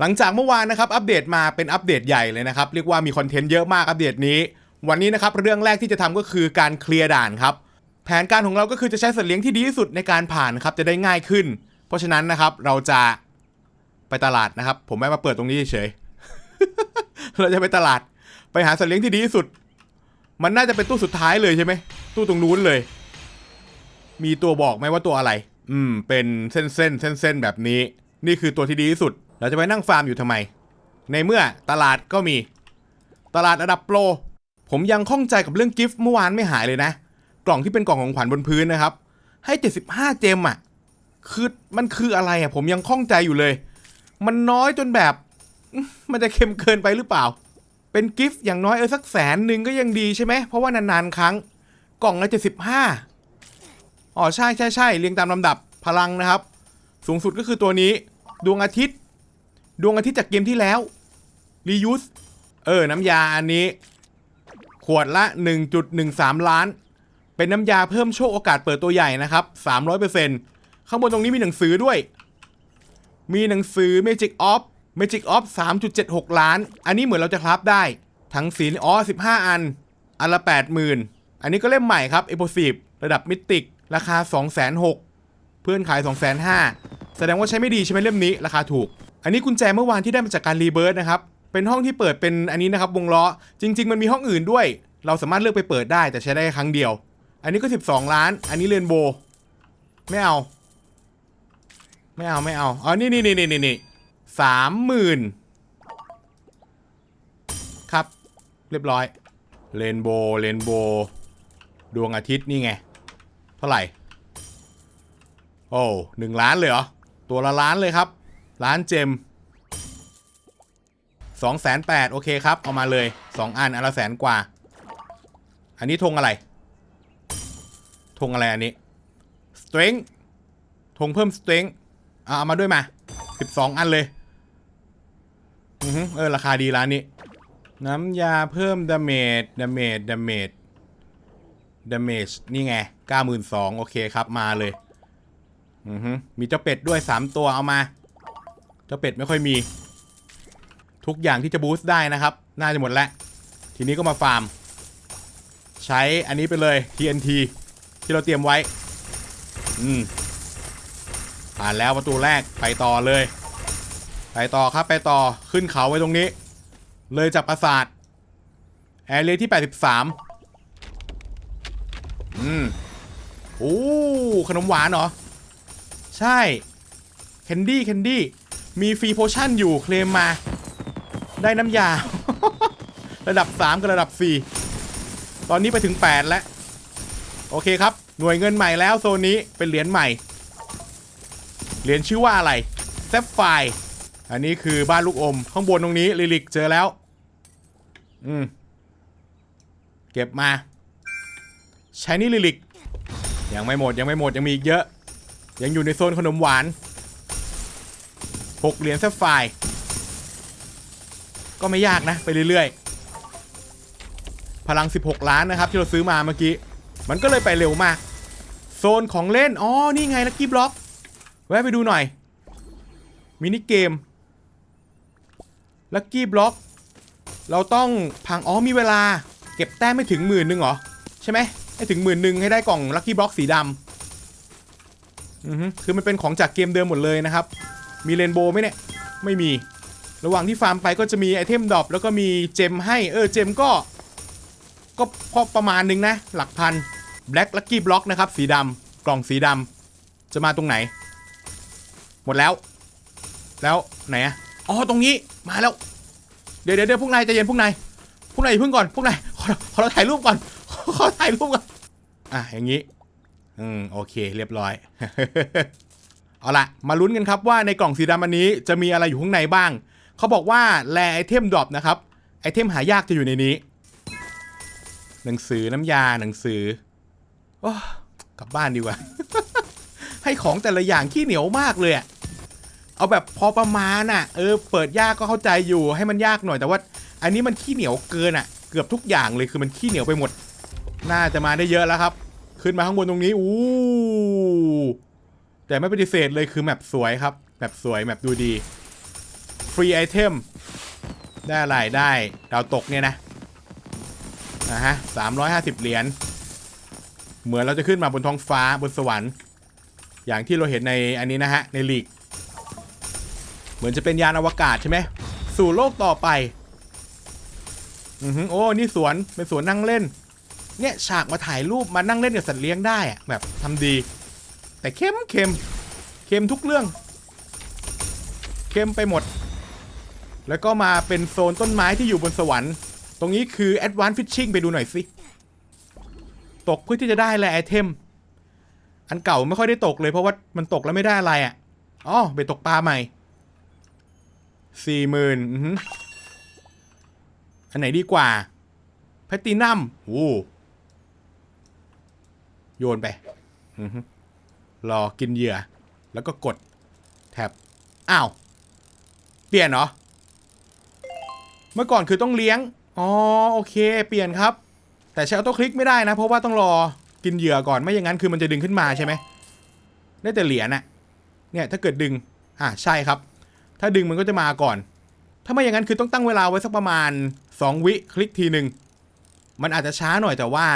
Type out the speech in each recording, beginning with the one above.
หลังจากเมื่อวานนะครับอัปเดตมาเป็นอัปเดตใหญ่เลยนะครับเรียกว่ามีคอนเทนต์เยอะมากอัปเดตนี้ วันนี้นะครับเรื่องแรกที่จะทำก็คือการเคลียร์ด่านครับแผนการของเราก็คือจะใช้สัตว์เลี้ยงที่ดีที่สุดในการผ่านครับจะได้ง่ายขึ้น เพราะฉะนั้นนะครับเราจะไปตลาดนะครับ ผมไม่มาเปิดตรงนี้เฉยเราจะไปตลาด ไปหาสัตว์เลี้ยงที่ดีที่สุด มันน่าจะเป็นตู้สุดท้ายเลยใช่ไหมตู้ตรงนู้นเลย มีตัวบอกไหมว่าตัวอะไร อืม เป็นเส้นเส้นเส้นเส้นแบบนี้ นี่คือตัวที่ดีที่สุด เราจะไปนั่งฟาร์มอยู่ทำไม ในเมื่อตลาดก็มี ตลาดระดับโปร ผมยังข้องใจกับเรื่องกิฟต์เมื่อวานไม่หายเลยนะ กล่องที่เป็นกล่องของขวัญบนพื้นนะครับ ให้ 75 เจมอะ คือมันคืออะไรอะ ผมยังข้องใจอยู่เลย มันน้อยจนแบบ มันจะเค็มเกินไปหรือเปล่า เป็นกิฟต์อย่างน้อยเออสักแสนหนึ่งก็ยังดีใช่ไหม เพราะว่านานๆครั้ง กล่องละ75อ๋อใช่ใช่ใช่เรียงตามลำดับพลังนะครับ สูงสุดก็คือตัวนี้ ดวงอาทิตย์ ดวงอาทิตย์จากเกมที่แล้ว reuse เออ น้ำยาอันนี้ ขวดละ 1.13 ล้าน เป็นน้ำยาเพิ่มโชคโอกาสเปิดตัวใหญ่นะครับ 300%ข้างบนตรงนี้มีหนังสือด้วย มีหนังสือ Magic of Magic of 3.76 ล้าน อันนี้เหมือนเราจะคราฟได้ ทั้งสีอ๋อ 15 อัน อันละ 80,000 อันนี้ก็เล่มใหม่ครับ e p o s i v e ระดับมิติก ราคา2 0 6 0 0 เพื่อนขาย 2 5 0 0 0 แสดงว่าใช้ไม่ดีใช่ไหมเล่มนี้ ราคาถูก อันนี้กุญแจเมื่อวานที่ได้มาจากการรีเบิร์ดนะครับ เป็นห้องที่เปิดเป็นอันนี้นะครับวงล้อ จริง ๆ มันมีห้องอื่นด้วย เราสามารถเลือกไปเปิดได้แต่ใช้ได้แค่ครั้งเดียว อันนี้ก็ 12 ล้าน อันนี้เรนโบไม่เอา ไม่เอาไม่เอาอ๋อนี่นี่นี่นี่นี่สามหมื่นครับ เรียบร้อยเรนโบเรนโบดวงอาทิตย์นี่ไง เท่าไหร่ โอ้หนึ่งล้านเลยเหรอ ตัวละล้านเลยครับ ล้านเจมสองแสนแปดโอเคครับ เอามาเลยสองอันอันละแสนกว่า อันนี้ธงอะไรธงอะไรอันนี้ strength ธงเพิ่ม strength เอาเอามาด้วยมา12อันเลยอือเออ ราคาดีร้านนี้ น้ำยาเพิ่มดาเมจดาเมจดาเมจดาเมจนี่ไง92,000โอเคครับมาเลย อือฮึมีเจ้าเป็ดด้วย3ตัวเอามา เจ้าเป็ดไม่ค่อยมี ทุกอย่างที่จะบูสต์ได้นะครับ น่าจะหมดแล้ว ทีนี้ก็มาฟาร์ม ใช้อันนี้ไปเลย TNT ที่เราเตรียมไว้ อืมผ่านแล้วประตูแรกไปต่อเลย ไปต่อครับไปต่อขึ้นเขาไว้ตรงนี้ เลยจากปราสาทแอเรียที่ 83 อืมโอ้ขนมหวานเหรอ ใช่ แคนดี้แคนดี้ มีฟรีโพชั่นอยู่เคลมมา ได้น้ำยา ระดับ 3 กับระดับ 4 ตอนนี้ไปถึง 8 แล้ว โอเคครับ หน่วยเงินใหม่แล้วโซนนี้เป็นเหรียญใหม่ เหรียญชื่อว่าอะไรแซฟไฟอันนี้คือบ้านลูกอม ข้างบนตรงนี้ลิลิกเจอแล้ว อืม เก็บมา ใช้นี่ลิลิก ยังไม่หมดยังไม่หมดยังมีอีกเยอะ ยังอยู่ในโซนขนมหวาน หกเหรียญแซฟไฟก็ไม่ยากนะ ไปเรื่อยๆ พลัง 16 ล้านนะครับ ที่เราซื้อมาเมื่อกี้ มันก็เลยไปเร็วมาก โซนของเล่น อ๋อ นี่ไงลักกี้บล็อก แวะไปดูหน่อย มินิเกมลักกี้บล็อก เราต้องพัง อ๋อ มีเวลา เก็บแต้มไม่ถึงหมื่นหนึ่งเหรอ ใช่ไหมให้ถึงหมื่นหนึ่งให้ได้กล่องลักกี้บล็อกสีดำอือฮึคือมันเป็นของจากเกมเดิมหมดเลยนะครับ มีเรนโบว์ไหมเนี่ย ไม่มี ระหว่างที่ฟาร์มไปก็จะมีไอเทมดรอปแล้วก็มีเจมให้ เออ เจมก็ ก็พอประมาณนึงนะ หลักพัน Black Lucky Block นะครับ สีดำกล่องสีดำจะมาตรงไหน หมดแล้ว แล้วไหนอะอ๋อ ตรงนี้ มาแล้ว เดี๋ยวเดี๋ยวพวกนายใจเย็นพวกนาย พวกนายเพิ่งก่อน พวกนาย ขอขอเราถ่ายรูปก่อน ขอถ่ายรูปก่อน อะ อย่างนี้ อืม โอเค เรียบร้อย เอาละมาลุ้นกันครับว่าในกล่องสีดำอันนี้จะมีอะไรอยู่ข้างในบ้าง เขาบอกว่าแลไอเทมดรอปนะครับ ไอเทมหายากจะอยู่ในนี้ หนังสือน้ำยาหนังสือโอ้กลับบ้านดีกว่า ให้ของแต่ละอย่างขี้เหนียวมากเลยอะเอาแบบพอประมาณน่ะเออ เปิดยากก็เข้าใจอยู่ให้มันยากหน่อยแต่ว่า อันนี้มันขี้เหนียวเกินอะเกือบทุกอย่างเลยคือมันขี้เหนียวไปหมด น่าจะมาได้เยอะแล้วครับ ขึ้นมาข้างบนตรงนี้ อู้ แต่ไม่ปฏิเสธเลยคือแมปสวยครับ แมปสวย แมปดูดี ฟรีไอเทม ได้อะไรได้ดาวตกเนี่ยนะนะฮะสามร้อยห้าสิบเหรียญ เหมือนเราจะขึ้นมาบนท้องฟ้าบนสวรรค์ อย่างที่เราเห็นในอันนี้นะฮะ ในลีก เหมือนจะเป็นยานอวกาศใช่ไหม สู่โลกต่อไป อือฮึโอ้ นี่สวน เป็นสวนนั่งเล่น เนี่ยฉากมาถ่ายรูปมานั่งเล่นกับสัตว์เลี้ยงได้อะแบบทำดี แต่เข้มเค็มเค็มทุกเรื่อง เค็มไปหมด แล้วก็มาเป็นโซนต้นไม้ที่อยู่บนสวรรค์ ตรงนี้คือ Advanced Fishing ไปดูหน่อยสิ ตกเพื่อที่จะได้แลไอเทม อันเก่าไม่ค่อยได้ตกเลยเพราะว่ามันตกแล้วไม่ได้อะไรอะ่ะอ๋อไปตกปลาใหม่สี่หมื่นอันไหนดีกว่าแพตตินัมโอ้โยนไป อือ รอกินเหยื่อ แล้วก็กดแท็บอ้าว เปลี่ยนเหรอ เมื่อก่อนคือต้องเลี้ยง อ๋อ โอเค เปลี่ยนครับ แต่ใช้ออโต้คลิกไม่ได้นะ เพราะว่าต้องรอกินเหยื่อก่อน ไม่อย่างนั้นคือมันจะดึงขึ้นมาใช่ไหม ได้แต่เหรียญน่ะเนี่ย ถ้าเกิดดึง อ่าใช่ครับ ถ้าดึงมันก็จะมาก่อน ถ้าไม่อย่างนั้นคือต้องตั้งเวลาไว้สักประมาณ 2 วิคลิกทีหนึ่ง มันอาจจะช้าหน่อยแต่ว่า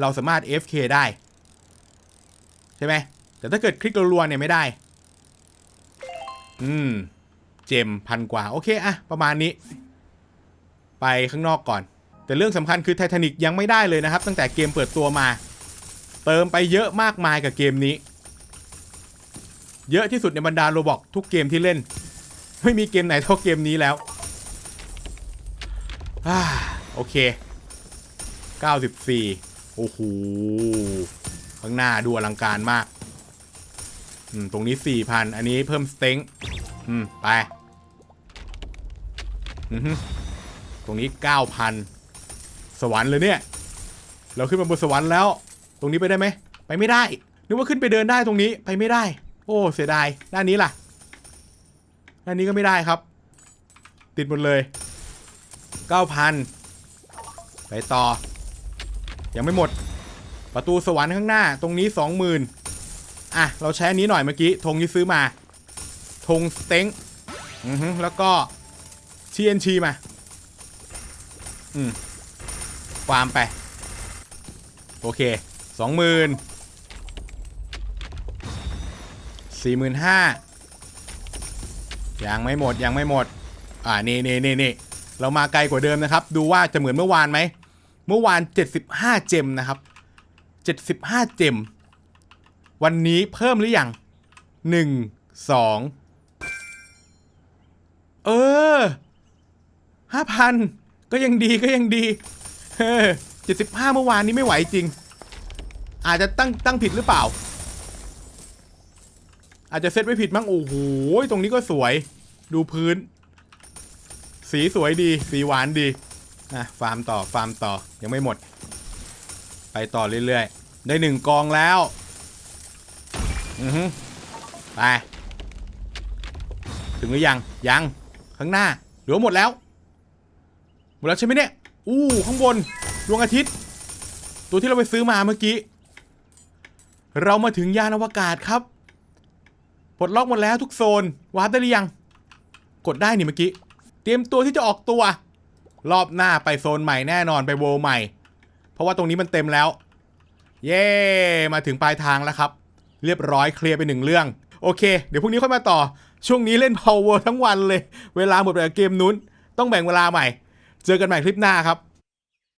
เราสามารถ FK ได้ ใช่ไหม แต่ถ้าเกิดคลิกรัวๆเนี่ยไม่ได้ อืม เจมพันกว่า โอเคอะประมาณนี้ ไปข้างนอกก่อน แต่เรื่องสำคัญคือไททานิกยังไม่ได้เลยนะครับ ตั้งแต่เกมเปิดตัวมา เติมไปเยอะมากมายกับเกมนี้ เยอะที่สุดในบรรดาโรบอกทุกเกมที่เล่น ไม่มีเกมไหนเท่าเกมนี้แล้วอ่าโอเค 94 โอ้โห ข้างหน้าดูอลังการมาก ตรงนี้4,000อันนี้เพิ่มสเต็งอืม ไป อือฮึตรงนี้9,000สวรรค์เลยเนี่ย เราขึ้นมาบนสวรรค์แล้ว ตรงนี้ไปได้ไหม ไปไม่ได้ นึกว่าขึ้นไปเดินได้ตรงนี้ ไปไม่ได้ โอ้ เสียดาย ด้านนี้ล่ะ ด้านนี้ก็ไม่ได้ครับ ติดหมดเลย9,000ไปต่อ ยังไม่หมด ประตูสวรรค์ข้างหน้า ตรงนี้20,000อ่น อะ เราใช้อันนี้หน่อยเมื่อกี้ธงที่ซื้อมาธงสเต็งอือฮึแล้วก็ TNT มา อืมฟาร์มไป โอเค20,000 45,000ยังไม่หมดยังไม่หมด อ่านี่นี่นี่นี่เรามาไกลกว่าเดิมนะครับ ดูว่าจะเหมือนเมื่อวานไหม เมื่อวาน 75 เจมนะครับ 75 เจม วันนี้เพิ่มหรือยัง1 2เออ5,000ก็ยังดีก็ยังดีเออ75เมื่อวานนี้ไม่ไหวจริง อาจจะตั้งตั้งผิดหรือเปล่า อาจจะเซตไว้ผิดมั้งโอ้โหตรงนี้ก็สวย ดูพื้น สีสวยดี สีหวานดีอะฟาร์มต่อฟาร์มต่อยังไม่หมด ไปต่อเรื่อยๆ ได้หนึ่งกองแล้ว อือฮึไป ถึงหรือยัง ยัง ข้างหน้าเหลือหมดแล้ว หมดแล้วใช่ไหมเนี่ย อู้ข้างบนดวงอาทิตย์ ตัวที่เราไปซื้อมาเมื่อกี้ เรามาถึงยานอวกาศครับ ปลดล็อกหมดแล้วทุกโซน วาร์ปได้หรือยัง กดได้นี่เมื่อกี้ เตรียมตัวที่จะออกตัว รอบหน้าไปโซนใหม่แน่นอนไปโวลใหม่ เพราะว่าตรงนี้มันเต็มแล้ว เย้ มาถึงปลายทางแล้วครับ เรียบร้อยเคลียร์ไปหนึ่งเรื่อง โอเค เดี๋ยวพรุ่งนี้ค่อยมาต่อ ช่วงนี้เล่น Power ทั้งวันเลย เวลาหมดไปกับเกมนู้น ต้องแบ่งเวลาใหม่ เจอกันใหม่คลิปหน้าครับ